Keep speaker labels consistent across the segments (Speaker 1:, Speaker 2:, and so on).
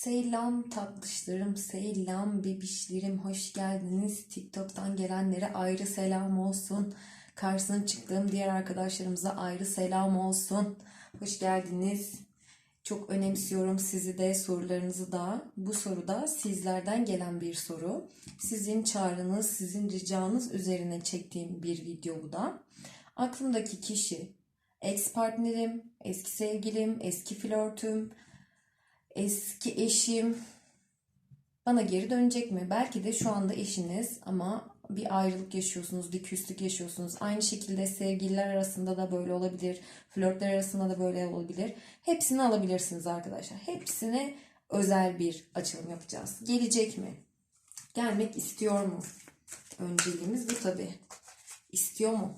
Speaker 1: Selam tatlışlarım, selam bebişlerim, hoş geldiniz. TikTok'tan gelenlere ayrı selam olsun. Karşısına çıktığım diğer arkadaşlarımıza ayrı selam olsun. Hoş geldiniz. Çok önemsiyorum sizi de sorularınızı da. Bu soru da sizlerden gelen bir soru. Sizin çağrınız, sizin ricanız üzerine çektiğim bir video bu da. Aklımdaki kişi ex partnerim, eski sevgilim, eski flörtüm, eski eşim bana geri dönecek mi? Belki de şu anda eşiniz ama bir ayrılık yaşıyorsunuz, bir küslük yaşıyorsunuz. Aynı şekilde sevgililer arasında da böyle olabilir, flörtler arasında da böyle olabilir. Hepsini alabilirsiniz arkadaşlar. Hepsine özel bir açılım yapacağız. Gelecek mi? Gelmek istiyor mu? Önceliğimiz bu tabii. İstiyor mu?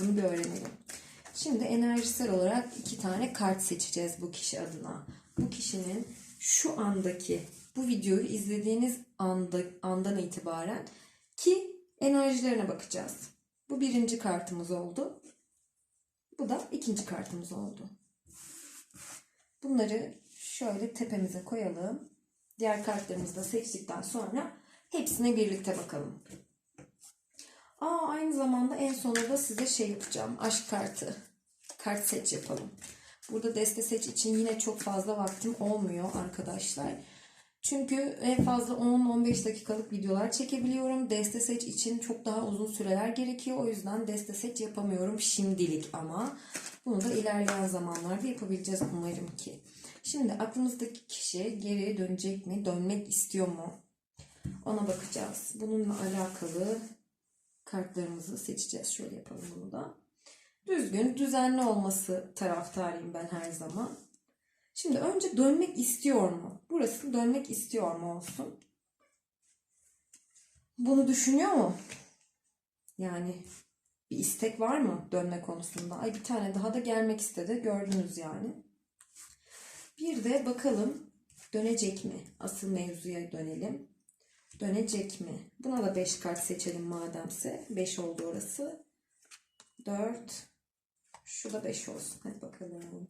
Speaker 1: Bunu bir öğrenelim. Şimdi enerjisel olarak iki tane kart seçeceğiz bu kişi adına. Bu kişinin şu andaki bu videoyu izlediğiniz anda, andan itibaren ki enerjilerine bakacağız. Bu birinci kartımız oldu. Bu da ikinci kartımız oldu. Bunları şöyle tepemize koyalım. Diğer kartlarımızı da seçtikten sonra hepsine birlikte bakalım. Aa, aynı zamanda en sonunda size şey yapacağım. Aşk kartı. Kart seç yapalım. Burada deste seç için yine çok fazla vaktim olmuyor arkadaşlar. Çünkü en fazla 10-15 dakikalık videolar çekebiliyorum. Deste seç için çok daha uzun süreler gerekiyor. O yüzden deste seç yapamıyorum şimdilik ama. Bunu da ilerleyen zamanlarda yapabileceğiz umarım ki. Şimdi aklımızdaki kişi geri dönecek mi? Dönmek istiyor mu? Ona bakacağız. Bununla alakalı kartlarımızı seçeceğiz. Şöyle yapalım bunu da. Düzgün, düzenli olması taraftarıyım ben her zaman. Şimdi önce dönmek istiyor mu? Burası dönmek istiyor mu olsun? Bunu düşünüyor mu? Yani bir istek var mı dönme konusunda? Ay bir tane daha da gelmek istedi. Gördünüz yani. Bir de bakalım dönecek mi? Asıl mevzuya dönelim. Dönecek mi? Buna da 5 kart seçelim mademse. 5 oldu orası. 4. Şu da 5 olsun. Hadi bakalım.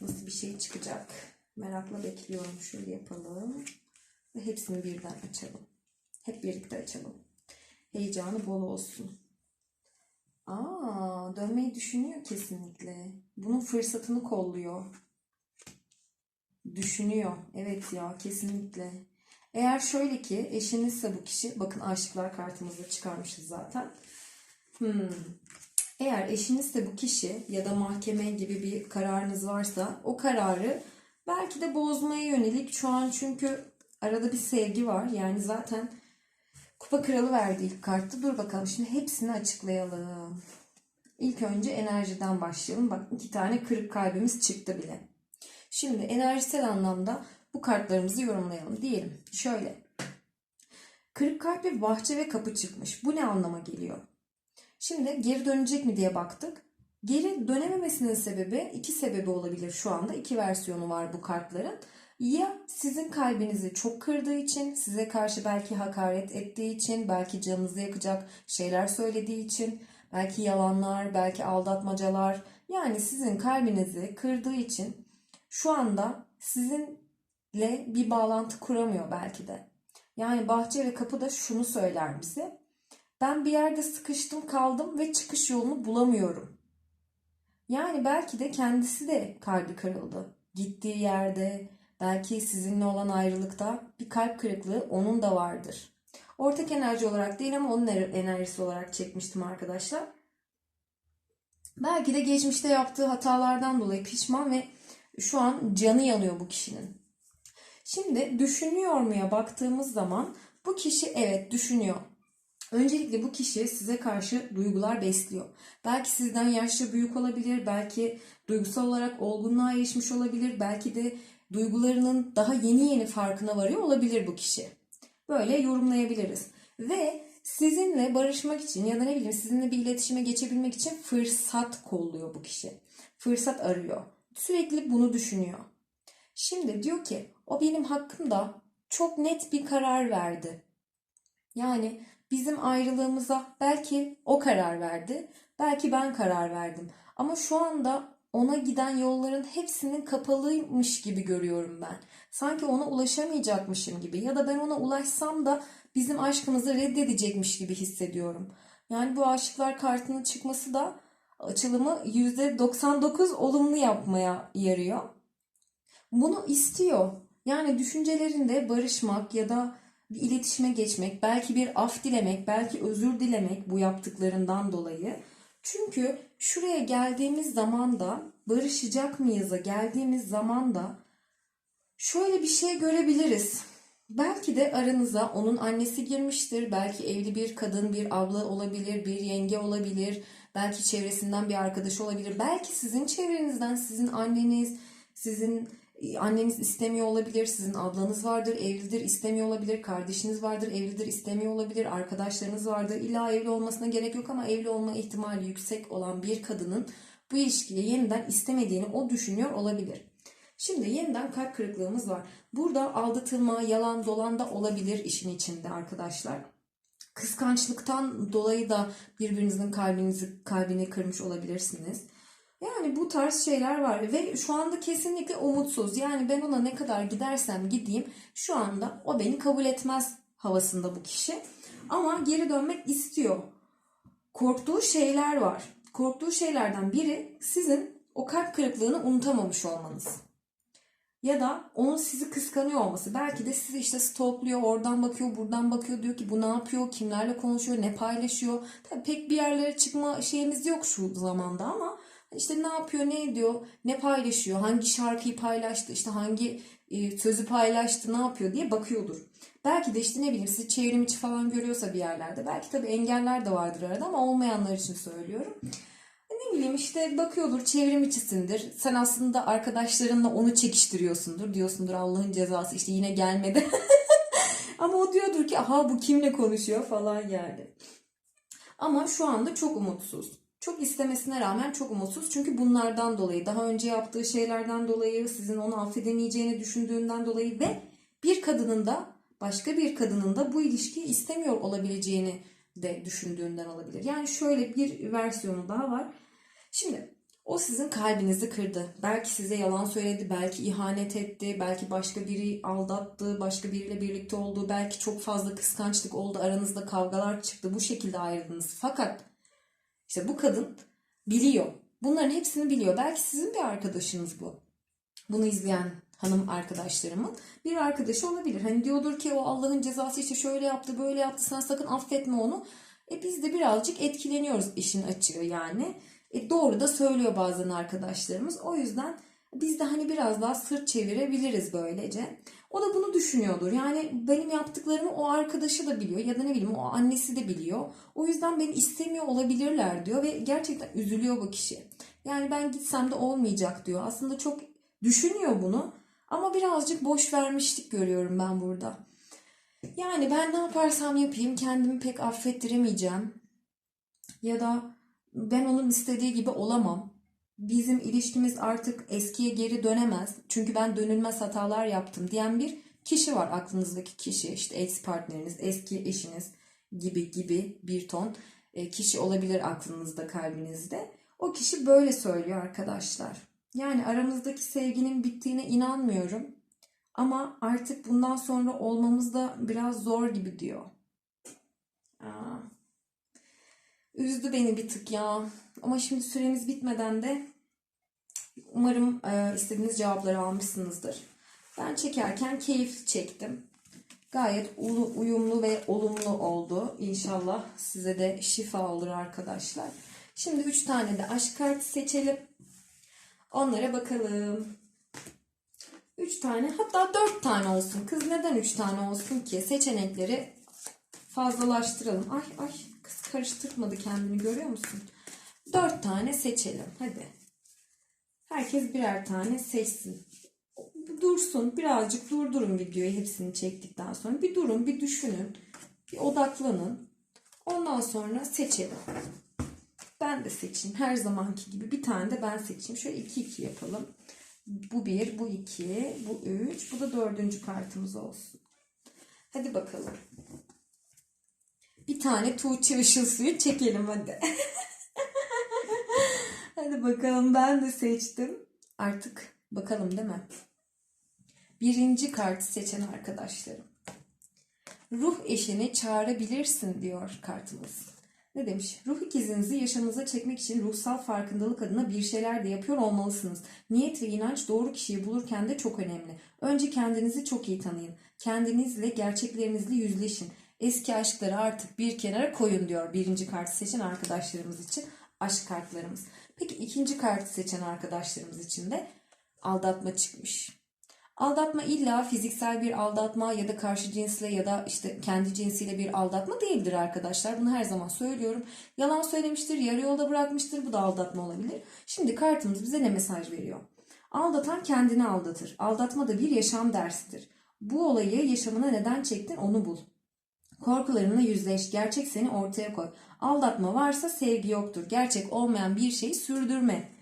Speaker 1: Nasıl bir şey çıkacak? Merakla bekliyorum. Şöyle yapalım. Ve hepsini birden açalım. Hep birlikte açalım. Heyecanı bol olsun. Aa, dönmeyi düşünüyor kesinlikle. Bunun fırsatını kolluyor. Düşünüyor. Evet ya kesinlikle. Eğer şöyle ki eşinizse bu kişi, bakın aşıklar kartımızı çıkarmışız zaten. Hmm. Eğer eşinizse bu kişi ya da mahkeme gibi bir kararınız varsa o kararı belki de bozmaya yönelik şu an çünkü arada bir sevgi var. Yani zaten kupa kralı verdi ilk kartı. Dur bakalım şimdi hepsini açıklayalım. İlk önce enerjiden başlayalım. Bak iki tane kırık kalbimiz çıktı bile. Şimdi enerjisel anlamda bu kartlarımızı yorumlayalım. Diyelim şöyle. Kırık kalp bir bahçe ve kapı çıkmış. Bu ne anlama geliyor? Şimdi geri dönecek mi diye baktık. Geri dönememesinin sebebi iki sebebi olabilir şu anda. iki versiyonu var bu kartların. Ya sizin kalbinizi çok kırdığı için, size karşı belki hakaret ettiği için, belki canınızı yakacak şeyler söylediği için, belki yalanlar, belki aldatmacalar. Yani sizin kalbinizi kırdığı için şu anda sizinle bir bağlantı kuramıyor belki de. Yani bahçe ve kapı da şunu söyler bize. Ben bir yerde sıkıştım kaldım ve çıkış yolunu bulamıyorum. Yani belki de kendisi de kalbi kırıldı. Gittiği yerde, belki sizinle olan ayrılıkta bir kalp kırıklığı onun da vardır. Ortak enerji olarak değil ama onun enerjisi olarak çekmiştim arkadaşlar. Belki de geçmişte yaptığı hatalardan dolayı pişman ve şu an canı yanıyor bu kişinin. Şimdi düşünüyor muya baktığımız zaman bu kişi evet düşünüyor. Öncelikle bu kişi size karşı duygular besliyor. Belki sizden yaşça büyük olabilir, belki duygusal olarak olgunluğa erişmiş olabilir, belki de duygularının daha yeni yeni farkına varıyor olabilir bu kişi. Böyle yorumlayabiliriz. Ve sizinle barışmak için ya da ne bileyim sizinle bir iletişime geçebilmek için fırsat kolluyor bu kişi. Fırsat arıyor. Sürekli bunu düşünüyor. Şimdi diyor ki o benim hakkımda çok net bir karar verdi. Yani bizim ayrılığımıza belki o karar verdi, belki ben karar verdim. Ama şu anda ona giden yolların hepsinin kapalıymış gibi görüyorum ben. Sanki ona ulaşamayacakmışım gibi ya da ben ona ulaşsam da bizim aşkımızı reddedecekmiş gibi hissediyorum. Yani bu aşıklar kartının çıkması da açılımı %99 olumlu yapmaya yarıyor. Bunu istiyor. Yani düşüncelerinde barışmak ya da bir iletişime geçmek, belki bir af dilemek, belki özür dilemek bu yaptıklarından dolayı. Çünkü şuraya geldiğimiz zaman da barışacak mıyız'a geldiğimiz zaman da şöyle bir şey görebiliriz. Belki de aranıza onun annesi girmiştir. Belki evli bir kadın, bir abla olabilir, bir yenge olabilir. Belki çevresinden bir arkadaş olabilir. Belki sizin çevrenizden sizin anneniz, sizin anneniz istemiyor olabilir. Sizin ablanız vardır, evlidir, istemiyor olabilir. Kardeşiniz vardır, evlidir, istemiyor olabilir. Arkadaşlarınız vardır. İlla evli olmasına gerek yok ama evli olma ihtimali yüksek olan bir kadının bu ilişkiyi yeniden istemediğini o düşünüyor olabilir. Şimdi yeniden kalp kırıklığımız var. Burada aldatılma, yalan, dolan da olabilir işin içinde arkadaşlar. Kıskançlıktan dolayı da birbirinizin kalbinizi kalbini kırmış olabilirsiniz. Yani bu tarz şeyler var ve şu anda kesinlikle umutsuz. Yani ben ona ne kadar gidersem gideyim şu anda o beni kabul etmez havasında bu kişi. Ama geri dönmek istiyor. Korktuğu şeyler var. Korktuğu şeylerden biri sizin o kalp kırıklığını unutamamış olmanız. Ya da onun sizi kıskanıyor olması. Belki de sizi işte stalkluyor, oradan bakıyor, buradan bakıyor. Diyor ki bu ne yapıyor, kimlerle konuşuyor, ne paylaşıyor. Tabii pek bir yerlere çıkma şeyimiz yok şu zamanda ama işte ne yapıyor, ne ediyor, ne paylaşıyor, hangi şarkıyı paylaştı, işte hangi e, sözü paylaştı, ne yapıyor diye bakıyordur. Belki de işte ne bileyim sizi çevrim içi falan görüyorsa bir yerlerde. Belki tabii engeller de vardır arada ama olmayanlar için söylüyorum. Ne bileyim işte bakıyordur çevrim içisindir. Sen aslında arkadaşlarınla onu çekiştiriyorsundur. Diyorsundur Allah'ın cezası işte yine gelmedi. ama o diyordur ki aha bu kimle konuşuyor falan yani. Ama şu anda çok umutsuz. Çok istemesine rağmen çok umutsuz. Çünkü bunlardan dolayı, daha önce yaptığı şeylerden dolayı, sizin onu affedemeyeceğini düşündüğünden dolayı ve bir kadının da başka bir kadının da bu ilişkiyi istemiyor olabileceğini de düşündüğünden olabilir. Yani şöyle bir versiyonu daha var. Şimdi o sizin kalbinizi kırdı. Belki size yalan söyledi, belki ihanet etti, belki başka biri aldattı, başka biriyle birlikte oldu, belki çok fazla kıskançlık oldu, aranızda kavgalar çıktı. Bu şekilde ayrıldınız. Fakat işte bu kadın biliyor. Bunların hepsini biliyor. Belki sizin bir arkadaşınız bu. Bunu izleyen hanım arkadaşlarımın bir arkadaşı olabilir. Hani diyordur ki o Allah'ın cezası işte şöyle yaptı, böyle yaptı. Sen sakın affetme onu. E biz de birazcık etkileniyoruz işin açığı yani. E doğru da söylüyor bazen arkadaşlarımız. O yüzden biz de hani biraz daha sırt çevirebiliriz böylece. O da bunu düşünüyordur. Yani benim yaptıklarımı o arkadaşı da biliyor ya da ne bileyim o annesi de biliyor. O yüzden beni istemiyor olabilirler diyor ve gerçekten üzülüyor bu kişi. Yani ben gitsem de olmayacak diyor. Aslında çok düşünüyor bunu ama birazcık boş vermişlik görüyorum ben burada. Yani ben ne yaparsam yapayım kendimi pek affettiremeyeceğim. Ya da ben onun istediği gibi olamam. Bizim ilişkimiz artık eskiye geri dönemez. Çünkü ben dönülmez hatalar yaptım diyen bir kişi var aklınızdaki kişi. işte ex partneriniz, eski eşiniz gibi gibi bir ton e, kişi olabilir aklınızda, kalbinizde. O kişi böyle söylüyor arkadaşlar. Yani aramızdaki sevginin bittiğine inanmıyorum. Ama artık bundan sonra olmamız da biraz zor gibi diyor. Aa. Üzdü beni bir tık ya. Ama şimdi süremiz bitmeden de umarım e, istediğiniz cevapları almışsınızdır. Ben çekerken keyif çektim. Gayet uyumlu ve olumlu oldu. İnşallah size de şifa olur arkadaşlar. Şimdi 3 tane de aşk kartı seçelim. Onlara bakalım. 3 tane hatta 4 tane olsun. Kız neden 3 tane olsun ki? Seçenekleri fazlalaştıralım. Ay ay kız karıştırmadı kendini görüyor musun? 4 tane seçelim. Hadi. Herkes birer tane seçsin. Dursun. Birazcık durdurun videoyu hepsini çektikten sonra. Bir durun, bir düşünün. Bir odaklanın. Ondan sonra seçelim. Ben de seçeyim. Her zamanki gibi bir tane de ben seçeyim. Şöyle 2-2 yapalım. Bu bir, bu iki, bu üç, bu da dördüncü kartımız olsun. Hadi bakalım. Bir tane Tuğçe ışıl suyu çekelim hadi. Hadi bakalım ben de seçtim. Artık bakalım değil mi? Birinci kartı seçen arkadaşlarım. Ruh eşini çağırabilirsin diyor kartımız. Ne demiş? Ruh ikizinizi yaşamınıza çekmek için ruhsal farkındalık adına bir şeyler de yapıyor olmalısınız. Niyet ve inanç doğru kişiyi bulurken de çok önemli. Önce kendinizi çok iyi tanıyın. Kendinizle, gerçeklerinizle yüzleşin. Eski aşkları artık bir kenara koyun diyor birinci kartı seçen arkadaşlarımız için. Aşk kartlarımız. Peki ikinci kartı seçen arkadaşlarımız için de aldatma çıkmış. Aldatma illa fiziksel bir aldatma ya da karşı cinsle ya da işte kendi cinsiyle bir aldatma değildir arkadaşlar. Bunu her zaman söylüyorum. Yalan söylemiştir, yarı yolda bırakmıştır. Bu da aldatma olabilir. Şimdi kartımız bize ne mesaj veriyor? Aldatan kendini aldatır. Aldatma da bir yaşam dersidir. Bu olayı yaşamına neden çektin onu bul. Korkularınla yüzleş. Gerçek seni ortaya koy. Aldatma varsa sevgi yoktur. Gerçek olmayan bir şeyi sürdürme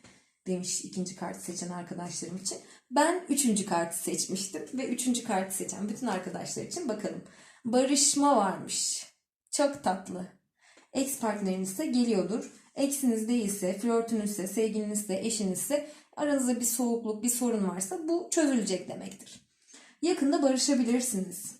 Speaker 1: demiş ikinci kartı seçen arkadaşlarım için. Ben üçüncü kartı seçmiştim ve üçüncü kartı seçen bütün arkadaşlar için bakalım. Barışma varmış. Çok tatlı. Ex partnerinizse geliyordur. Eksiniz değilse, flörtünüzse, sevgilinizse, eşinizse aranızda bir soğukluk, bir sorun varsa bu çözülecek demektir. Yakında barışabilirsiniz.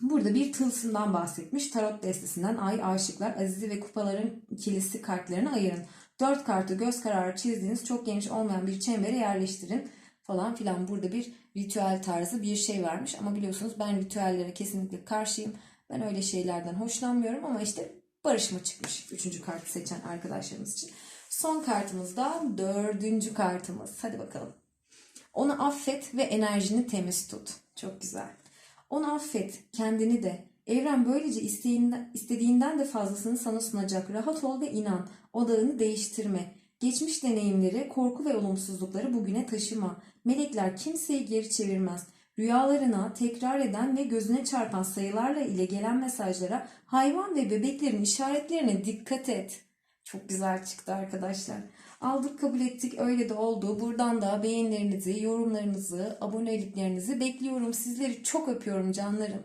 Speaker 1: Burada bir tılsımdan bahsetmiş. Tarot destesinden Ay, Aşıklar, Azizi ve Kupaların ikilisi kartlarını ayırın. Dört kartı göz kararı çizdiğiniz çok geniş olmayan bir çembere yerleştirin falan filan. Burada bir ritüel tarzı bir şey varmış. Ama biliyorsunuz ben ritüellere kesinlikle karşıyım. Ben öyle şeylerden hoşlanmıyorum ama işte barışma çıkmış. Üçüncü kartı seçen arkadaşlarımız için. Son kartımız da dördüncü kartımız. Hadi bakalım. Onu affet ve enerjini temiz tut. Çok güzel. Onu affet, kendini de. Evren böylece isteğinden, istediğinden de fazlasını sana sunacak. Rahat ol ve inan. Odağını değiştirme. Geçmiş deneyimleri, korku ve olumsuzlukları bugüne taşıma. Melekler kimseyi geri çevirmez. Rüyalarına tekrar eden ve gözüne çarpan sayılarla ile gelen mesajlara, hayvan ve bebeklerin işaretlerine dikkat et. Çok güzel çıktı arkadaşlar. Aldık kabul ettik öyle de oldu. Buradan da beğenilerinizi, yorumlarınızı, aboneliklerinizi bekliyorum. Sizleri çok öpüyorum canlarım.